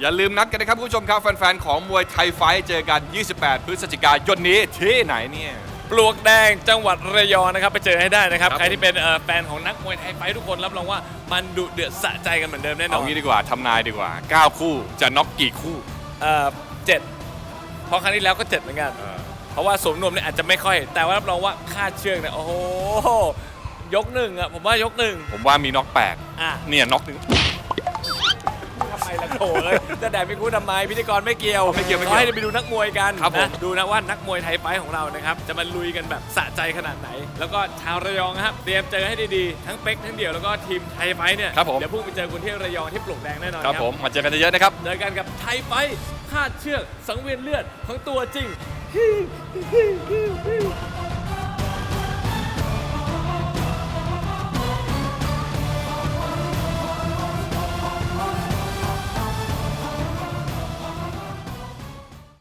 อย่าลืมนัดกันนะครับคุณผู้ชมครับ แฟนๆ ของมวยไทยไฟท์เจอกัน 28 พฤศจิกายนนี้ที่ไหนเนี่ย ปลวกแดงจังหวัดระยองนะครับไปเจอให้ได้นะครับ ครับใครที่เป็นเอ่อแฟนของนักมวยไทยไฟท์ทุกคนรับรองว่ามันดุเดือดสะใจกันเหมือนเดิมแน่นอเอานงี้ดีกว่าทำนายดีกว่า 9 คู่จะน็อกกี่คู่ เอ่อเจ็ดเพราะครั้งที่แล้วก็เจ็ดเหมือนกัน เพราะว่าสมนวมเนี่ยอาจจะไม่ค่อย แต่ว่ารับรองว่าค่าเชือกเนี่ยโอ้โหยกหนึ่งอะผมว่ายกหนึ่งผมว่ามีน็อกแปดอะเนี่ยน็อกหนึ่งทำไมล่ะ โถเอ้ยจะแดดไม่กู้ทำไมพิธีกรไม่เกี่ยวไม่เกี่ยวไม่เกี่ยวขาให้ไปดูนักมวยกันครับผม นะดูนะว่านักมวยไทยไฟท์ของเรานะครับจะมาลุยกันแบบสะใจขนาดไหน แล้วก็ชาวระยองนะครับเตรียมเจอให้ดีๆทั้งเป๊กทั้งเดี่ยวแล้วก็ทีมไทยไฟท์เนี่ยครับผม เดี๋ยวพุ่งไปเจอคุณที่ระยองที่ปลวกแดงแน่นอนครับผมมาเจอกันเยอะๆนะครับ เจอกันกับไทยไฟท์คาดเชือกสังเวียนเลือดของตัวจริง